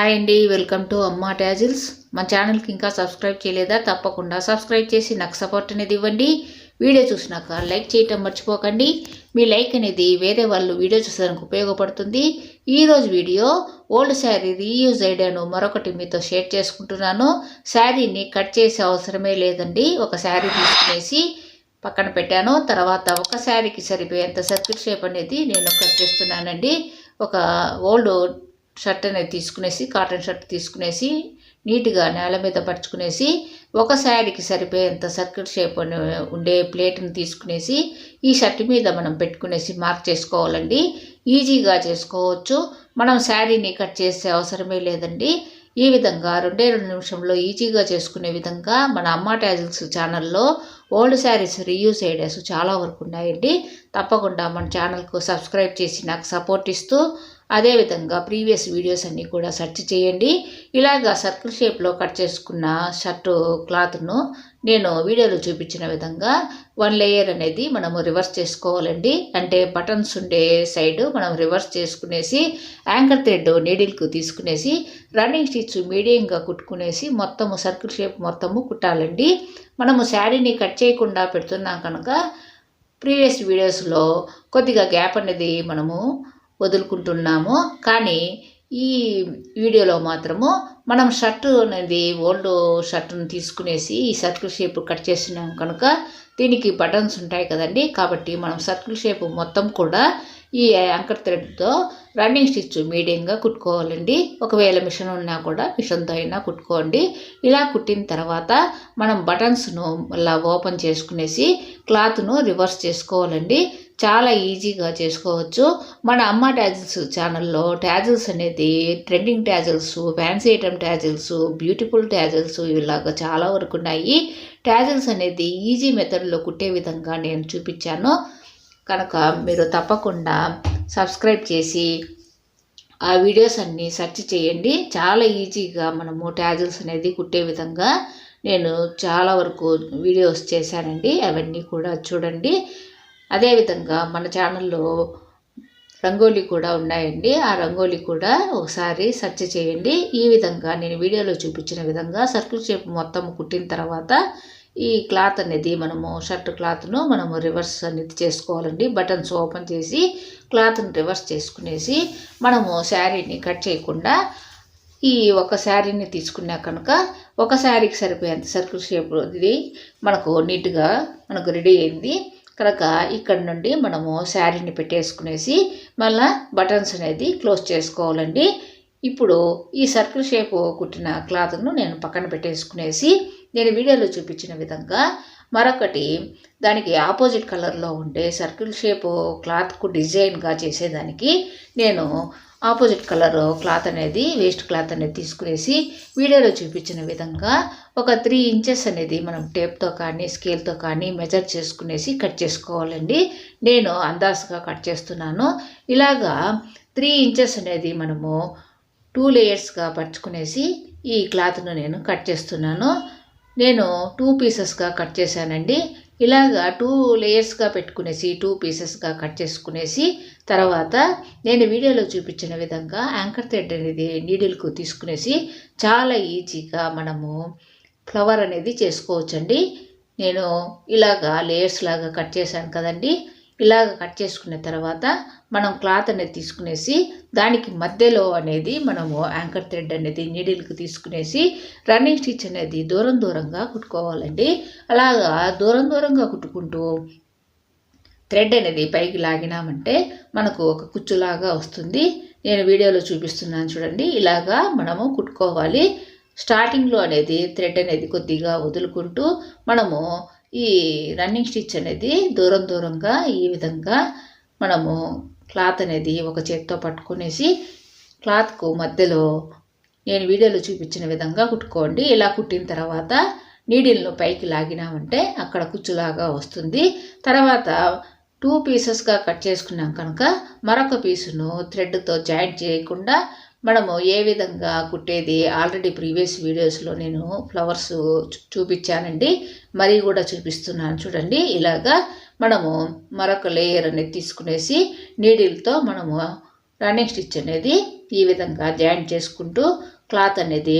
Hi అండి welcome to అమ్మా tassels. మా ఛానల్కి ఇంకా సబ్స్క్రైబ్ చేయలేదా? తప్పకుండా సబ్స్క్రైబ్ చేసి నాకు సపోర్ట్ అనేది ఇవ్వండి. వీడియో చూసినాక లైక్ చేయటం మర్చిపోకండి. మీ లైక్ అనేది వేరే వాళ్ళు వీడియో చూసేదానికి ఉపయోగపడుతుంది. ఈరోజు వీడియో ఓల్డ్ శారీ రీయూజ్ ఐడియాను మరొకటి మీతో షేర్ చేసుకుంటున్నాను. శారీని కట్ చేసే అవసరమే లేదండి. ఒక శారీ తీసుకునేసి పక్కన పెట్టాను. తర్వాత ఒక శారీకి సరిపోయేంత సర్కిల్ షేప్ అనేది నేను కట్ చేస్తున్నానండి. ఒక ఓల్డ్ షర్ట్ అనేది తీసుకునేసి కాటన్ షర్ట్ తీసుకునేసి నీట్గా నేల మీద పరుచుకునేసి ఒక శారీకి సరిపోయేంత సర్కిల్ షేప్ ఉండే ప్లేట్ని తీసుకునేసి ఈ షర్ట్ మీద మనం పెట్టుకునేసి మార్క్ చేసుకోవాలండి. ఈజీగా చేసుకోవచ్చు. మనం శారీని కట్ చేసే అవసరమే లేదండి. ఈ విధంగా రెండే రెండు నిమిషంలో ఈజీగా చేసుకునే విధంగా మన అమ్మ ట్యాజిల్స్ ఛానల్లో ఓల్డ్ శారీస్ రీయూస్ ఐడియాస్ చాలా వరకు ఉన్నాయండి. తప్పకుండా మన ఛానల్కు సబ్స్క్రైబ్ చేసి నాకు సపోర్ట్ ఇస్తూ అదేవిధంగా ప్రీవియస్ వీడియోస్ అన్నీ కూడా సెర్చ్ చేయండి. ఇలాగా సర్కిల్ షేప్లో కట్ చేసుకున్న షర్టు క్లాత్ను నేను వీడియోలో చూపించిన విధంగా వన్ లేయర్ అనేది మనము రివర్స్ చేసుకోవాలండి. అంటే బటన్స్ ఉండే సైడ్ మనం రివర్స్ చేసుకునేసి యాంకర్ థ్రెడ్ నీడిల్కు తీసుకునేసి రన్నింగ్ స్టిచ్ మీడియంగా కుట్టుకునేసి మొత్తము సర్కిల్ షేప్ మొత్తము కుట్టాలండి. మనము శారీని కట్ చేయకుండా పెడుతున్నాం కనుక ప్రీవియస్ వీడియోస్లో కొద్దిగా గ్యాప్ అనేది మనము వదులుకుంటున్నాము. కానీ ఈ వీడియోలో మాత్రము మనం షర్టు అనేది ఓల్డ్ షర్టును తీసుకునేసి ఈ సర్కిల్ షేప్ కట్ చేసినాం కనుక దీనికి బటన్స్ ఉంటాయి కదండి. కాబట్టి మనం సర్కిల్ షేప్ మొత్తం కూడా ఈ యాంకర్ థ్రెడ్తో రన్నింగ్ స్టిచ్ మీడియంగా కుట్టుకోవాలండి. ఒకవేళ మిషన్ ఉన్నా కూడా మిషన్తో అయినా కుట్టుకోండి. ఇలా కుట్టిన తర్వాత మనం బటన్స్ను మళ్ళీ ఓపెన్ చేసుకునేసి క్లాత్ను రివర్స్ చేసుకోవాలండి. చాలా ఈజీగా చేసుకోవచ్చు. మన అమ్మ ట్యాజిల్స్ ఛానల్లో ట్యాజిల్స్ అనేది trending tassels fancy item tassels beautiful tassels ఇలాగ చాలా వరకు ఉన్నాయి. ట్యాజిల్స్ అనేది ఈజీ మెథడ్లో కుట్టే విధంగా నేను చూపించాను. కనుక మీరు తప్పకుండా సబ్స్క్రైబ్ చేసి ఆ వీడియోస్ అన్నీ సెర్చ్ చేయండి. చాలా ఈజీగా మనము ట్యాజిల్స్ అనేది కుట్టే విధంగా నేను చాలా వరకు వీడియోస్ చేశానండి. అవన్నీ కూడా చూడండి. అదేవిధంగా మన ఛానల్లో రంగోలీ కూడా ఉన్నాయండి. ఆ రంగోలీ కూడా ఒకసారి సెర్చ్ చేయండి. ఈ విధంగా నేను వీడియోలో చూపించిన విధంగా సర్కిల్ షేప్ మొత్తం కుట్టిన తర్వాత ఈ క్లాత్ అనేది మనము షర్ట్ క్లాత్ను మనము రివర్స్ అనేది చేసుకోవాలండి. బటన్స్ ఓపెన్ చేసి క్లాత్ని రివర్స్ చేసుకునేసి మనము శారీని కట్ చేయకుండా ఈ ఒక శారీని తీసుకున్నా కనుక ఒక శారీకి సరిపోయేంత సర్కిల్ షేప్ ఇది మనకు నీట్గా మనకు రెడీ అయింది. కనుక ఇక్కడ నుండి మనము శారీని పెట్టేసుకునేసి మళ్ళీ బటన్స్ అనేది క్లోజ్ చేసుకోవాలండి. ఇప్పుడు ఈ సర్కిల్ షేప్ కుట్టిన క్లాత్ను నేను పక్కన పెట్టేసుకునేసి నేను వీడియోలో చూపించిన విధంగా మరొకటి దానికి ఆపోజిట్ కలర్లో ఉండే సర్కిల్ షేప్ క్లాత్కు డిజైన్గా చేసేదానికి నేను ఆపోజిట్ కలర్ క్లాత్ అనేది వేస్ట్ క్లాత్ అనేది తీసుకునేసి వీడియోలో చూపించిన విధంగా ఒక త్రీ ఇంచెస్ అనేది మనం టేప్తో కానీ స్కేల్తో కానీ మెజర్ చేసుకునేసి కట్ చేసుకోవాలండి. నేను అందాజుగా కట్ చేస్తున్నాను. ఇలాగా త్రీ ఇంచెస్ అనేది మనము టూ లేయర్స్గా పరుచుకునేసి ఈ క్లాత్ను నేను కట్ చేస్తున్నాను. నేను టూ పీసెస్గా కట్ చేశానండి. ఇలాగా టూ లేయర్స్గా పెట్టుకునేసి టూ పీసెస్గా కట్ చేసుకునేసి తర్వాత నేను వీడియోలో చూపించిన విధంగా యాంకర్ థ్రెడ్ అనేది నీడిల్కు తీసుకునేసి చాలా ఈజీగా మనము ఫ్లవర్ అనేది చేసుకోవచ్చండి. నేను ఇలాగా లేయర్స్ లాగా కట్ చేశాను కదండి. ఇలాగ కట్ చేసుకున్న తర్వాత మనం క్లాత్ అనేది తీసుకునేసి దానికి మధ్యలో అనేది మనము యాంకర్ థ్రెడ్ అనేది నీడిల్కి తీసుకునేసి రన్నింగ్ స్టిచ్ అనేది దూరం దూరంగా కుట్టుకోవాలండి. అలాగా దూరం దూరంగా కుట్టుకుంటూ థ్రెడ్ అనేది పైకి లాగినామంటే మనకు ఒక కుచ్చులాగా వస్తుంది. నేను వీడియోలో చూపిస్తున్నాను చూడండి. ఇలాగా మనము కుట్టుకోవాలి. స్టార్టింగ్లో అనేది థ్రెడ్ అనేది కొద్దిగా వదులుకుంటూ మనము ఈ రన్నింగ్ స్టిచ్ అనేది దూరం దూరంగా ఈ విధంగా మనము క్లాత్ అనేది ఒక చేత్తో పట్టుకునేసి క్లాత్కు మధ్యలో నేను వీడియోలో చూపించిన విధంగా కుట్టుకోండి. ఇలా కుట్టిన తర్వాత నీడిల్ను పైకి లాగినామంటే అక్కడ కుచ్చులాగా వస్తుంది. తర్వాత టూ పీసెస్గా కట్ చేసుకున్నాం కనుక మరొక పీసును థ్రెడ్తో జాయింట్ చేయకుండా మనము ఏ విధంగా కుట్టేది ఆల్రెడీ ప్రీవియస్ వీడియోస్లో నేను ఫ్లవర్స్ చూపించానండి. మరి కూడా చూపిస్తున్నాను చూడండి. ఇలాగా మనము మరొక లేయర్ అనేది తీసుకునేసి నీడిల్తో మనము రన్నింగ్ స్టిచ్ అనేది ఈ విధంగా జాయింట్ చేసుకుంటూ క్లాత్ అనేది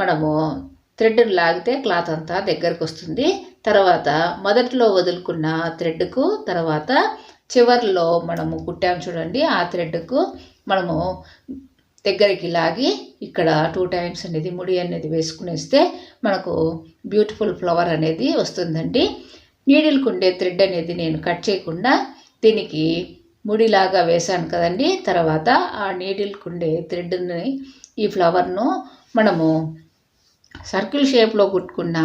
మనము థ్రెడ్ను లాగితే క్లాత్ అంతా దగ్గరకు వస్తుంది. తర్వాత మొదట్లో వదులుకున్న థ్రెడ్కు తర్వాత చివర్లో మనము కుట్టాము చూడండి. ఆ థ్రెడ్కు మనము దగ్గరికి లాగి ఇక్కడ టూ టైమ్స్ అనేది ముడి అనేది వేసుకునేస్తే మనకు బ్యూటిఫుల్ ఫ్లవర్ అనేది వస్తుందండి. నీడిల్కుండే థ్రెడ్ అనేది నేను కట్ చేయకుండా దీనికి ముడిలాగా వేశాను కదండి. తర్వాత ఆ నీడిల్కుండే థ్రెడ్ని ఈ ఫ్లవర్ను మనము సర్కిల్ షేప్లో కుట్టుకున్న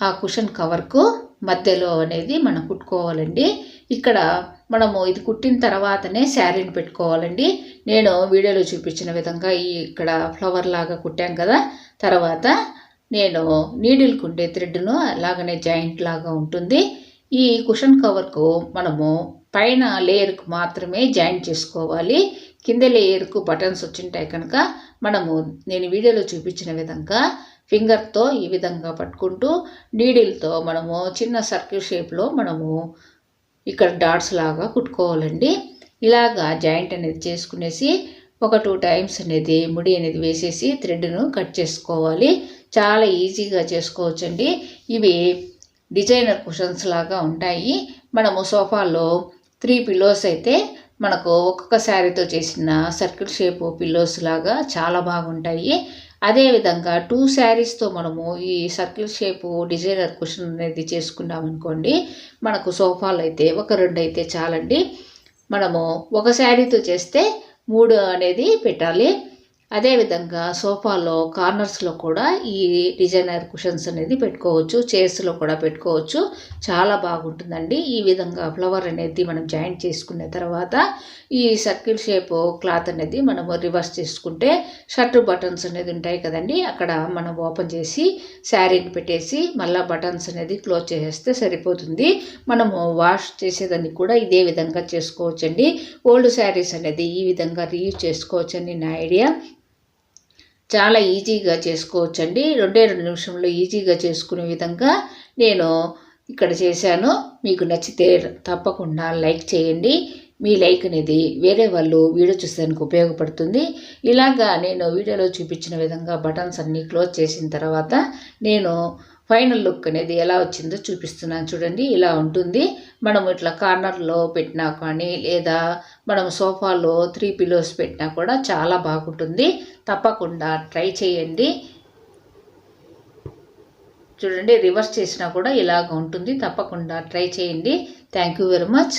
ఆ కుషన్ కవర్కు మధ్యలో అనేది మనం కుట్టుకోవాలండి. ఇక్కడ మనము ఇది కుట్టిన తర్వాతనే శారీని పెట్టుకోవాలండి. నేను వీడియోలో చూపించిన విధంగా ఈ ఇక్కడ ఫ్లవర్ లాగా కుట్టాం కదా. తర్వాత నేను నీడిల్కు ఉండే థ్రెడ్ను అలాగనే జాయింట్ లాగా ఉంటుంది. ఈ కుషన్ కవర్కు మనము పైన లేయర్కు మాత్రమే జాయింట్ చేసుకోవాలి. కింద లేయర్కు బటన్స్ వచ్చింటాయి కనుక మనము నేను వీడియోలో చూపించిన విధంగా ఫింగర్తో ఈ విధంగా పట్టుకుంటూ నీడిల్తో మనము చిన్న సర్కిల్ షేప్లో మనము ఇక్కడ డాట్స్ లాగా కుట్టుకోవాలండి. ఇలాగా జాయింట్ అనేది చేసుకునేసి ఒక టూ టైమ్స్ అనేది ముడి అనేది వేసేసి థ్రెడ్ను కట్ చేసుకోవాలి. చాలా ఈజీగా చేసుకోవచ్చండి. ఇవి డిజైనర్ కుషన్స్ లాగా ఉంటాయి. మనము సోఫాలో త్రీ పిల్లోస్ అయితే మనకు ఒక్కొక్క శారీతో చేసిన సర్కిల్ షేప్ పిల్లోస్ లాగా చాలా బాగుంటాయి. అదేవిధంగా టూ శారీస్తో మనము ఈ సర్కిల్ షేపు డిజైనర్ కుషన్ అనేది చేసుకున్నాం అనుకోండి. మనకు సోఫాలు అయితే ఒక రెండు అయితే చాలండి. మనము ఒక శారీతో చేస్తే మూడు అనేది పెట్టాలి. అదేవిధంగా సోఫాలో కార్నర్స్లో కూడా ఈ డిజైనర్ కుషన్స్ అనేది పెట్టుకోవచ్చు. చైర్స్లో కూడా పెట్టుకోవచ్చు. చాలా బాగుంటుందండి. ఈ విధంగా ఫ్లవర్ అనేది మనం జాయింట్ చేసుకున్న తర్వాత ఈ సర్కిల్ షేప్ క్లాత్ అనేది మనము రివర్స్ చేసుకుంటే షర్ట్ బటన్స్ అనేది ఉంటాయి కదండి. అక్కడ మనం ఓపెన్ చేసి శారీని పెట్టేసి మళ్ళీ బటన్స్ అనేది క్లోజ్ చేసేస్తే సరిపోతుంది. మనము వాష్ చేసేదాన్ని కూడా ఇదే విధంగా చేసుకోవచ్చండి. ఓల్డ్ శారీస్ అనేది ఈ విధంగా రీయూజ్ చేసుకోవచ్చని నా ఐడియా. చాలా ఈజీగా చేసుకోవచ్చండి. రెండే రెండు నిమిషంలో ఈజీగా చేసుకునే విధంగా నేను ఇక్కడ చేశాను. మీకు నచ్చితే తప్పకుండా లైక్ చేయండి. మీ లైక్ అనేది వేరే వాళ్ళు వీడియో చూసేందుకు ఉపయోగపడుతుంది. ఇలాగా నేను వీడియోలో చూపించిన విధంగా బటన్స్ అన్నీ క్లోజ్ చేసిన తర్వాత నేను ఫైనల్ లుక్ అనేది ఎలా వచ్చిందో చూపిస్తున్నాను. చూడండి ఇలా ఉంటుంది. మనం ఇట్లా కార్నర్లో పెట్టినా కానీ లేదా మనం సోఫాలో త్రీ పిలోస్ పెట్టినా కూడా చాలా బాగుంటుంది. తప్పకుండా ట్రై చేయండి. చూడండి రివర్స్ చేసినా కూడా ఇలాగ ఉంటుంది. తప్పకుండా ట్రై చేయండి. Thank you very much.